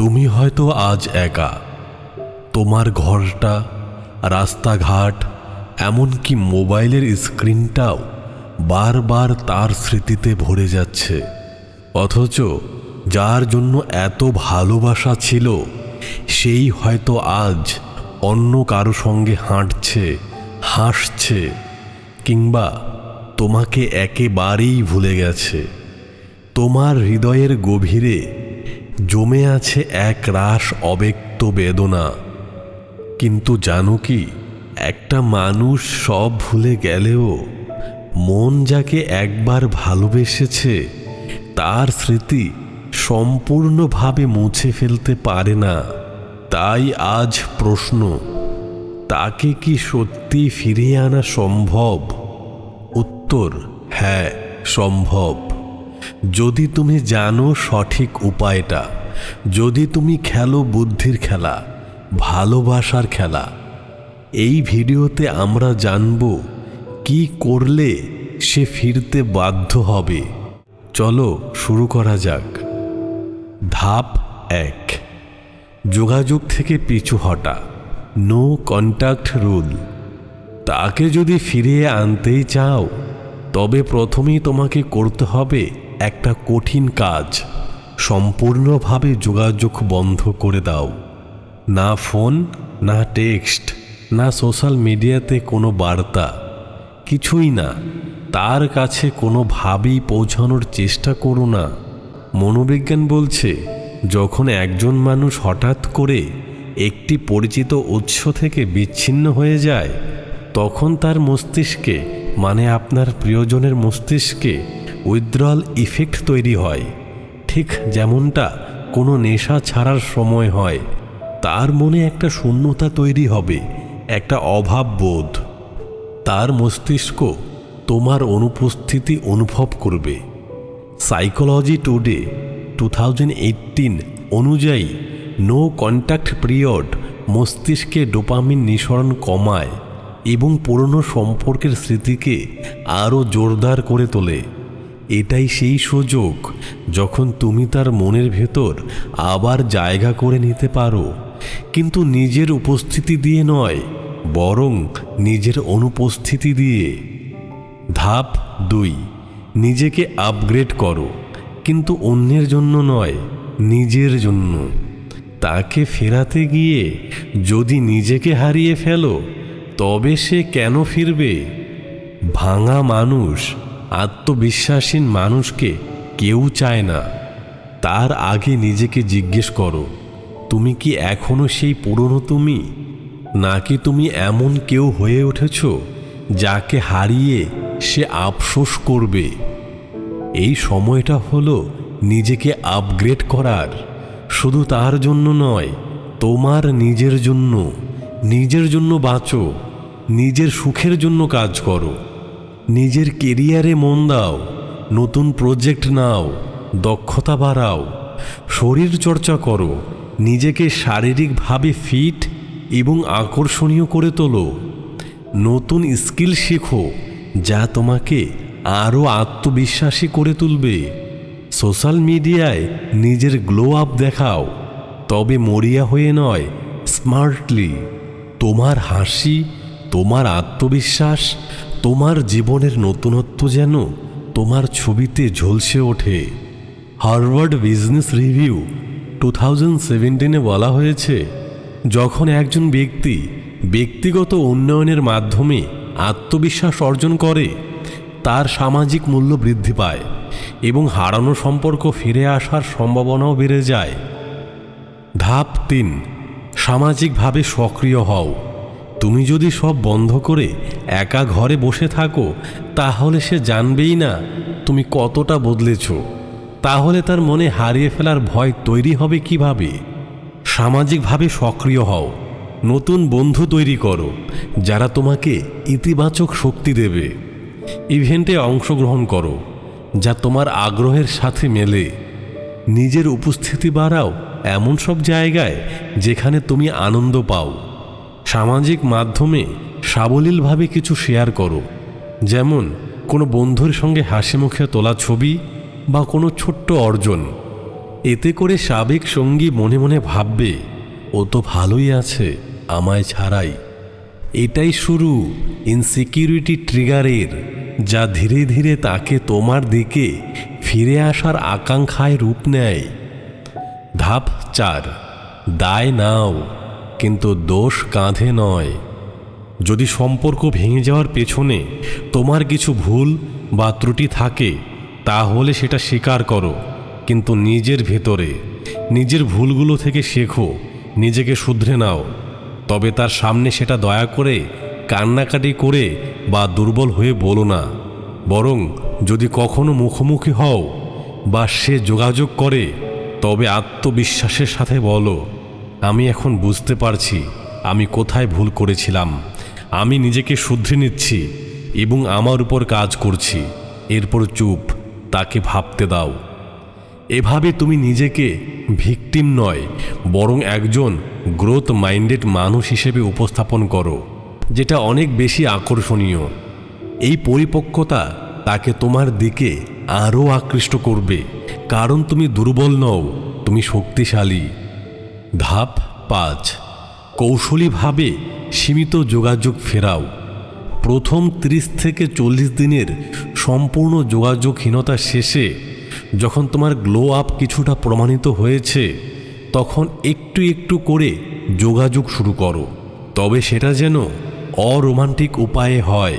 তুমি হয়তো আজ একা। তোমার ঘরটা, রাস্তাঘাট, এমনকি মোবাইলের স্ক্রিনটাও বারবার তার স্মৃতিতে ভরে যাচ্ছে। অথচ যার জন্য এত ভালোবাসা ছিল, সেই হয়তো আজ অন্য কারও সঙ্গে হাঁটছে, হাসছে, কিংবা তোমাকে একেবারেই ভুলে গেছে। তোমার হৃদয়ের গভীরে জমে আছে এক রাস অব্যক্ত বেদনা। কিন্তু জানো কি, একটা মানুষ সব ভুলে গেলেও মন যাকে একবার ভালোবেসেছে, তার স্মৃতি সম্পূর্ণভাবে মুছে ফেলতে পারে না। তাই আজ প্রশ্ন, তাকে কি সত্যি ফিরিয়ে আনা সম্ভব? উত্তর হ্যাঁ সম্ভব। যদি তুমি জানো সঠিক উপায়টা, যদি তুমি খেলো বুদ্ধির খেলা, ভালোবাসার খেলা, এই ভিডিওতে আমরা জানব কি করলে সে ফিরতে বাধ্য হবে। চলো শুরু করা যাক। ধাপ এক। যোগাযোগ থেকে পিছু হটা। নো কন্ট্যাক্ট রুল তাকে যদি ফিরিয়ে আনতেই চাও, তবে প্রথমেই তোমাকে করতে হবে একটা কঠিন কাজ। সম্পূর্ণভাবে যোগাযোগ বন্ধ করে দাও। না ফোন, না টেক্সট, না সোশ্যাল মিডিয়াতে কোনো বার্তা। কিছুই না। তার কাছে কোনোভাবেই পৌঁছানোর চেষ্টা করো না। মনোবিজ্ঞান বলছে, যখন একজন মানুষ হঠাৎ করে একটি পরিচিত উৎস থেকে বিচ্ছিন্ন হয়ে যায়, তখন তার মস্তিষ্কে মানে আপনার প্রিয়জনের মস্তিষ্কে উইথড্রল ইফেক্ট তৈরি হয়। ঠিক যেমনটা কোনো নেশা ছাড়ার সময় হয়, তার মনে একটা শূন্যতা তৈরি হবে, একটা অভাব বোধ। তার মস্তিষ্ক তোমার অনুপস্থিতি অনুভব করবে। সাইকোলজি টুডে টু অনুযায়ী নো কন্ট্যাক্ট পিরিয়ড মস্তিষ্কে ডোপামিন নিঃসরণ কমায় এবং পুরনো সম্পর্কের স্মৃতিকে আরও জোরদার করে তোলে। এটাই সেই সুযোগ যখন তুমি তার মনের ভেতর আবার জায়গা করে নিতে পারো। কিন্তু নিজের উপস্থিতি দিয়ে নয়, বরং নিজের অনুপস্থিতি দিয়ে। ধাপ দুই, নিজেকে আপগ্রেড করো, কিন্তু অন্যের জন্য নয়, নিজের জন্য। তাকে ফেরাতে গিয়ে যদি নিজেকে হারিয়ে ফেলো, তবে সে কেন ফিরবে? ভাঙা মানুষ আত্মবিশ্বাসীন মানুষকে কেউ চায় না। তার আগে নিজেকে জিজ্ঞেস করো, তুমি কি এখনও সেই পুরনো তুমি? নাকি তুমি এমন কেউ হয়ে উঠেছ যাকে হারিয়ে সে আফসোস করবে? এই সময়টা হলো নিজেকে আপগ্রেড করার। শুধু তার জন্য নয়, তোমার নিজের জন্য। নিজের জন্য বাঁচো, নিজের সুখের জন্য কাজ করো। নিজের কেরিয়ারে মন দাও, নতুন প্রজেক্ট নাও, দক্ষতা বাড়াও, শরীর চর্চা করো, নিজেকে শারীরিকভাবে ফিট এবং আকর্ষণীয় করে তোলো। নতুন স্কিল শেখো, যা তোমাকে আরও আত্মবিশ্বাসী করে তুলবে। সোশ্যাল মিডিয়ায় নিজের গ্লো আপ দেখাও, তবে মরিয়া হয়ে নয় স্মার্টলি তোমার হাসি, তোমার আত্মবিশ্বাস তোমার জীবনের নতুনত্ব যেন তোমার ছবিতে ঝলসে ওঠে। Harvard Business Review two thousand সেভেন্টিনে বলা হয়েছে, যখন একজন ব্যক্তি ব্যক্তিগত উন্নয়নের মাধ্যমে আত্মবিশ্বাস অর্জন করে, তার সামাজিক মূল্য বৃদ্ধি পায় এবং হারানো সম্পর্ক ফিরে আসার সম্ভাবনাও বেড়ে যায়। ধাপ তিন, সামাজিকভাবে সক্রিয় হও। তুমি যদি সব বন্ধ করে একা ঘরে বসে থাকো, তাহলে সে জানবেই না তুমি কতটা বদলেছ। তাহলে তার মনে হারিয়ে ফেলার ভয় তৈরি হবে কীভাবে? সামাজিকভাবে সক্রিয় হও। নতুন বন্ধু তৈরি করো, যারা তোমাকে ইতিবাচক শক্তি দেবে। ইভেন্টে অংশগ্রহণ করো, যা তোমার আগ্রহের সাথে মেলে। নিজের উপস্থিতি বাড়াও এমন সব জায়গায় যেখানে তুমি আনন্দ পাও। সামাজিক মাধ্যমে সাবলীলভাবে কিছু শেয়ার করো। যেমন, কোনো বন্ধুর সঙ্গে হাসি মুখে তোলা ছবি বা কোনো ছোট্ট অর্জন। এতে করে সাবেক সঙ্গী মনে মনে ভাববে, ও তো ভালোই আছে, আমায় ছাড়াই। এটাই শুরু ইনসিকিউরিটি ট্রিগারের যা ধীরে ধীরে তাকে তোমার দিকে ফিরে আসার আকাঙ্ক্ষায় রূপ নেয়। ধাপ চার, দায় নাও। কিন্তু দোষ কাঁধে নয়। যদি সম্পর্ক ভেঙে যাওয়ার পেছনে তোমার কিছু ভুল বা ত্রুটি থাকে, তাহলে সেটা স্বীকার করো। কিন্তু নিজের ভেতরে, নিজের ভুলগুলো থেকে শেখো, নিজেকে শুধরে নাও। তবে তার সামনে সেটা দয়া করে, কান্নাকাটি করে বা দুর্বল হয়ে বলো না। বরং যদি কখনো মুখোমুখি হও বা সে যোগাযোগ করে, তবে আত্মবিশ্বাসের সাথে বলো। আমি এখন বুঝতে পারছি আমি কোথায় ভুল করেছিলাম। আমি নিজেকে শুধরে নিচ্ছি এবং আমার উপর কাজ করছি। এরপর চুপ, তাকে ভাবতে দাও। এভাবে তুমি নিজেকে ভিকটিম নয়, বরং একজন গ্রোথ মাইন্ডেড মানুষ হিসেবে উপস্থাপন করো, যেটা অনেক বেশি আকর্ষণীয়। এই পরিপক্কতা তাকে তোমার দিকে আরও আকৃষ্ট করবে, কারণ তুমি দুর্বল নও, তুমি শক্তিশালী। ধাপ পাঁচ। কৌশলীভাবে সীমিত যোগাযোগ ফেরাও। প্রথম ৩০ থেকে চল্লিশ দিনের সম্পূর্ণ যোগাযোগহীনতা শেষে যখন তোমার গ্লো আপ কিছুটা প্রমাণিত হয়েছে, তখন একটু একটু করে যোগাযোগ শুরু করো। তবে সেটা যেন অরোমান্টিক উপায়ে হয়।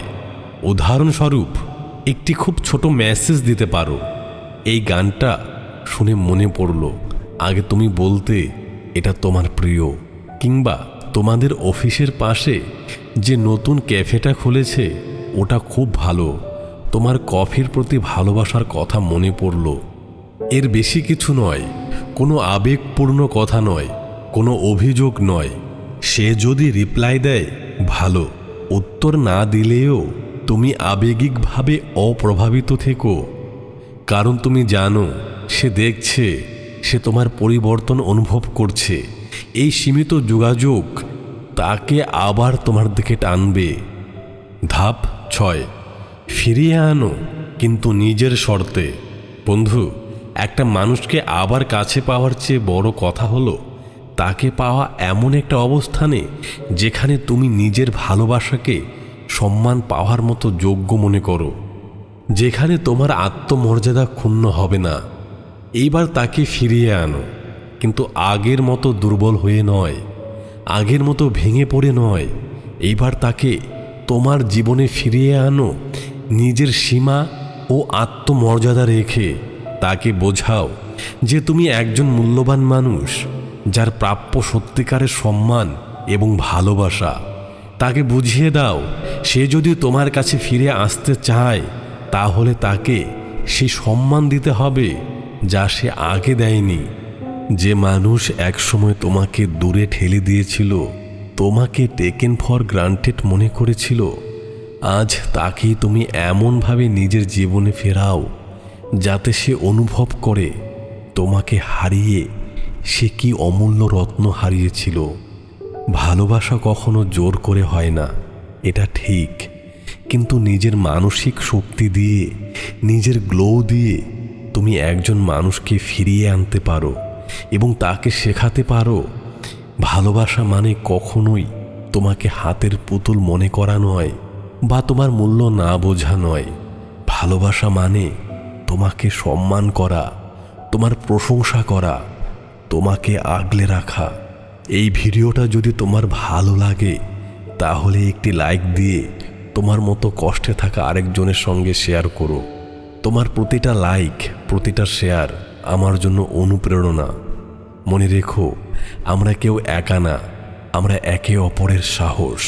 উদাহরণস্বরূপ, একটি খুব ছোট মেসেজ দিতে পারো। এই গানটা শুনে মনে পড়ল। আগে তুমি বলতে এটা তোমার প্রিয়, কিংবা তোমাদের অফিসের পাশে যে নতুন ক্যাফেটা খুলেছে, ওটা খুব ভালো। তোমার কফির প্রতি ভালোবাসার কথা মনে পড়ল। এর বেশি কিছু নয়, কোনো আবেগপূর্ণ কথা নয়, কোনো অভিযোগ নয়। সে যদি রিপ্লাই দেয়, ভালো। উত্তর না দিলেও তুমি আবেগিকভাবে অপ্রভাবিত থেকো। কারণ তুমি জানো, সে দেখছে সে তোমার পরিবর্তন অনুভব করছে। এই সীমিত যোগাযোগ তাকে আবার তোমার দিকে টানবে। ধাপ ছয়, ফিরিয়ে আনো, কিন্তু নিজের শর্তে। বন্ধু, একটা মানুষকে আবার কাছে পাওয়ার চেয়ে বড় কথা হলো, তাকে পাওয়া এমন একটা অবস্থানে যেখানে তুমি নিজের ভালোবাসাকে সম্মান পাওয়ার মতো যোগ্য মনে করো, যেখানে তোমার আত্মমর্যাদা ক্ষুণ্ণ হবে না। এইবার তাকে ফিরিয়ে আনো। কিন্তু আগের মতো দুর্বল হয়ে নয়, আগের মতো ভেঙে পড়ে নয়। এইবার তাকে তোমার জীবনে ফিরিয়ে আনো, নিজের সীমা ও আত্মমর্যাদা রেখে। তাকে বোঝাও যে তুমি একজন মূল্যবান মানুষ, যার প্রাপ্য সত্যিকারের সম্মান এবং ভালোবাসা। তাকে বুঝিয়ে দাও, সে যদি তোমার কাছে ফিরে আসতে চায়, তাহলে তাকে সে সম্মান দিতে হবে। যা সে আগে দেয়নি। যে মানুষ একসময় তোমাকে দূরে ঠেলে দিয়েছিল, তোমাকে টেকেন ফর গ্রান্টেড মনে করেছিল, আজ তাকে তুমি এমনভাবে নিজের জীবনে ফেরাও, যাতে সে অনুভব করে তোমাকে হারিয়ে সে কি অমূল্য রত্ন হারিয়েছিল। ভালোবাসা কখনো জোর করে হয় না, এটা ঠিক, কিন্তু নিজের মানসিক শক্তি দিয়ে, নিজের গ্লো দিয়ে তুমি একজন মানুষকে ফিরিয়ে আনতে পারো এবং তাকে শেখাতে পারো। ভালোবাসা মানে কখনোই তোমাকে হাতের পুতুল মনে করা নয় বা তোমার মূল্য না বোঝা নয়। ভালোবাসা মানে তোমাকে সম্মান করা, তোমার প্রশংসা করা, তোমাকে আগলে রাখা। এই ভিডিওটা যদি তোমার ভালো লাগে, তাহলে একটি লাইক দিয়ে তোমার মতো কষ্টে থাকা আরেকজনের সঙ্গে শেয়ার করো। তোমার প্রতিটা লাইক প্রতিটা শেয়ার আমার জন্য অনুপ্রেরণা। মনে রেখো, আমরা কেউ একা না, আমরা একে অপরের সাহস।